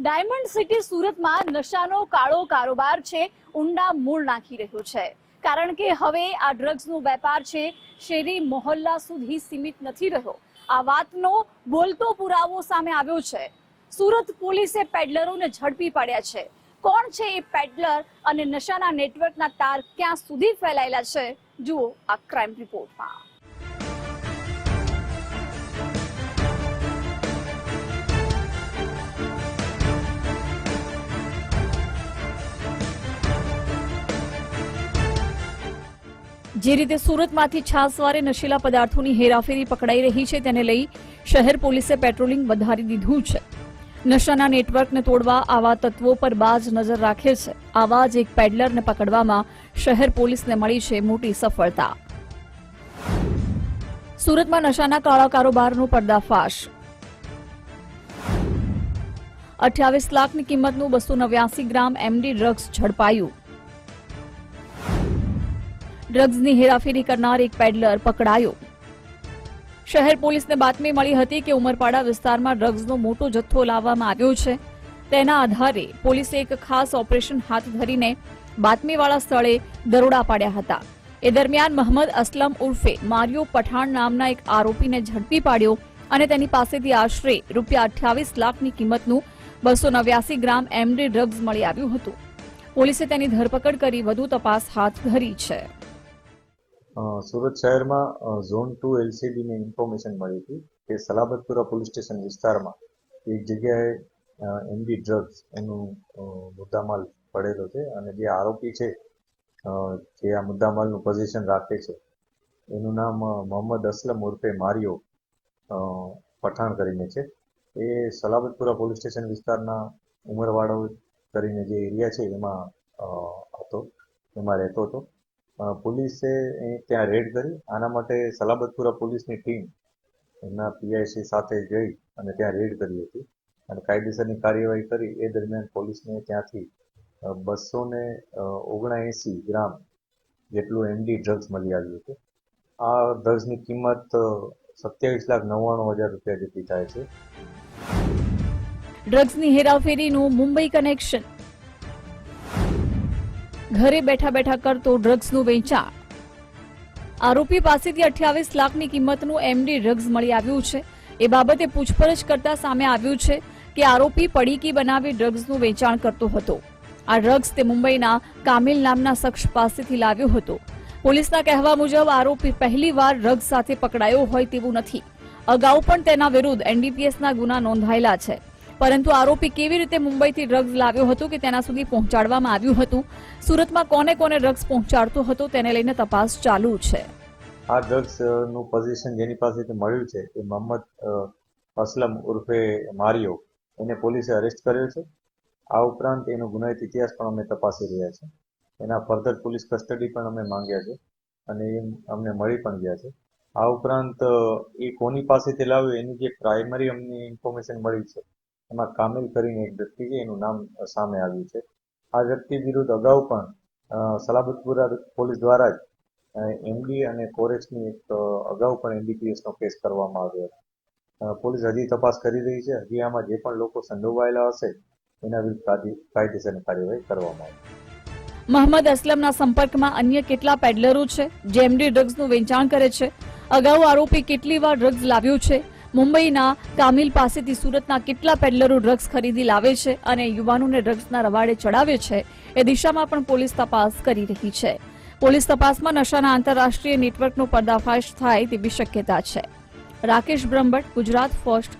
Diamond city સુરતમાં નશાનો કાળો કારોબાર છે, ઊંડા મૂળ નાખી રહ્યો છે. કારણ કે હવે આ ડ્રગ્સનો વેપાર છે, શેરી મોહલ્લા સુધી સીમિત નથી રહ્યો. આ વાતનો બોલતો પુરાવો સામે આવ્યો છે. સુરત પોલીસે પેડલરોને ઝડપી પાડ્યા છે. કોણ છે એ પેડલર અને નશાના નેટવર્કના તાર ક્યાં સુધી ફેલાયેલા છે? જુઓ આ ક્રાઇમ રિપોર્ટમાં. જે રીતે સુરતમાંથી છાસવારે નશીલા પદાર્થોની હેરાફેરી પકડાઈ રહી છે, તેને લઈ શહેર પોલીસે પેટ્રોલિંગ વધારી દીધું છે. નશાના નેટવર્કને તોડવા આવા તત્વો પર બાજ નજર રાખે છે. આવા જ એક પેડલરને પકડવામાં શહેર પોલીસને મળી છે મોટી સફળતા. સુરતમાં નશાના કાળા કારોબારનો પર્દાફાશ. અઠ્યાવીસ લાખની કિંમતનું બસો નવ્યાસી ગ્રામ એમડી ડ્રગ્સ ઝડપાયું. ડ્રગ્સની હેરાફેરી કરનાર એક પેડલર પકડાયો. શહેર પોલીસને બાતમી મળી હતી કે ઉમરપાડા વિસ્તારમાં ડ્રગ્સનો મોટો જથ્થો લાવવામાં આવ્યો છે. તેના આધારે પોલીસે એક ખાસ ઓપરેશન હાથ ધરીને બાતમીવાળા સ્થળે દરોડા પાડ્યા હતા. એ દરમિયાન મહંમદ અસલમ ઉર્ફે મારિયો પઠાણ નામના એક આરોપીને ઝડપી પાડ્યો અને તેની પાસેથી આશરે રૂપિયા અઠ્યાવીસ લાખની કિંમતનું બસો નવ્યાસી ગ્રામ એમડી ડ્રગ્સ મળી આવ્યું હતું. પોલીસે તેની ધરપકડ કરી વધુ તપાસ હાથ ધરી છે. સુરત શહેરમાં ઝોન ટુ એલસીબીને ઇન્ફોર્મેશન મળી હતી કે સલાબતપુરા પોલીસ સ્ટેશન વિસ્તારમાં એક જગ્યાએ એમડી ડ્રગ્સ એનું મુદ્દામાલ પડેલો છે અને જે આરોપી છે જે આ મુદ્દામાલનું પોઝિશન રાખે છે, એનું નામ મોહમ્મદ અસલમ ઉર્ફે મારિયો પઠાણ કરીને છે. એ સલાબતપુરા પોલીસ સ્ટેશન વિસ્તારના ઉમરવાડો કરીને જે એરિયા છે એમાં હતો, એમાં રહેતો હતો. પોલીસે ત્યાં રેડ કરી, આના માટે સલાબતપુરા પોલીસની ટીમ એમના પીઆઈસી સાથે જઈ અને ત્યાં રેડ કરી હતી. અને કાયદેસરની કાર્યવાહી કરી, એ દરમિયાન પોલીસને ત્યાંથી બસો ને ઓગણએંસી ગ્રામ જેટલું એમડી ડ્રગ્સ મળી આવ્યું હતું. આ ડ્રગ્સની કિંમત સત્યાવીસ લાખ નવ્વાણું હજાર રૂપિયા જેટલી થાય છે. ડ્રગ્સની હેરાફેરીનું મુંબઈ કનેક્શન ઘરે બેઠા બેઠા કરતો ડ્રગ્સનું વેચાણ. આરોપી પાસેથી અઠ્યાવીસ લાખની કિંમતનું એમડી ડ્રગ્સ મળી આવ્યું છે. એ બાબતે પૂછપરછ કરતા સામે આવ્યું છે કે આરોપી પડીકી બનાવી ડ્રગ્સનું વેચાણ કરતો હતો. આ ડ્રગ્સ તે મુંબઈના કામિલ નામના શખ્સ પાસેથી લાવ્યો હતો. પોલીસના કહેવા મુજબ આરોપી પહેલીવાર ડ્રગ્સ સાથે પકડાયો હોય તેવું નથી. અગાઉ પણ તેના વિરુદ્ધ એનડીપીએસના ગુના નોંધાયેલા છે. પરંતુ આરોપી કેવી રીતે મુંબઈથી ડ્રગ્સ લાવ્યો હતો કે તેના સુધી પહોંચાડવામાં આવ્યું હતું? સુરતમાં કોને કોને ડ્રગ્સ પહોંચાડતો હતો તેને લઈને તપાસ ચાલુ છે. આ ડ્રગ્સનું પોઝિશન જેની પાસેથી મળ્યું છે એ મોહમ્મદ અસલમ ઉર્ફે મારિયો. એને પોલીસે અરેસ્ટ કર્યો છે. આ ઉપરાંત એનો ગુનાહિત ઇતિહાસ પણ અમે તપાસી રહ્યા છે એના ફર્ધર પોલીસ કસ્ટડી પણ અમે માંગ્યા છે અને એ અમને મળી પણ ગયા છે. આ ઉપરાંત એ કોની પાસેથી લાવ્યો એની જે પ્રાઇમરી અમને ઇન્ફોર્મેશન મળી છે એમાં કામિલ કરીને એક વ્યક્તિ છે, એનું નામ સામે આવ્યું છે. આ વ્યક્તિ વિરુદ્ધ અગાઉ પણ સલાબતપુરા પોલીસ દ્વારા જ એમડી અને કોરેક્સની એક અગાઉ પણ એમબીપીએસનો કેસ કરવામાં આવ્યો હતો. પોલીસ હજી તપાસ કરી રહી છે. હજી આમાં જે પણ લોકો સંડોવાયેલા હશે, એના વિરુદ્ધ કાયદે- કાયદેસરની કાર્યવાહી કરવામાં આવશે મહંમદ અસલમના સંપર્કમાં અન્ય કેટલા પેડલરો છે, જે એમડી ડ્રગ્સનું વેચાણ કરે છે? અગાઉ આરોપી કેટલી વાર ડ્રગ્સ લાવ્યું છે? મુંબઈના કામિલ પાસેથી સુરતના કેટલા પેડલરો ડ્રગ્સ ખરીદી લાવે છે અને યુવાનોને ડ્રગ્સના રવાડે ચડાવે છે, એ દિશામાં પણ પોલીસ તપાસ કરી રહી છે. પોલીસ તપાસમાં નશાના આંતરરાષ્ટ્રીય નેટવર્કનો પર્દાફાશ થાય તેવી શક્યતા છે. રાકેશ બ્રહ્મભટ્ટ, ગુજરાત ફર્સ્ટ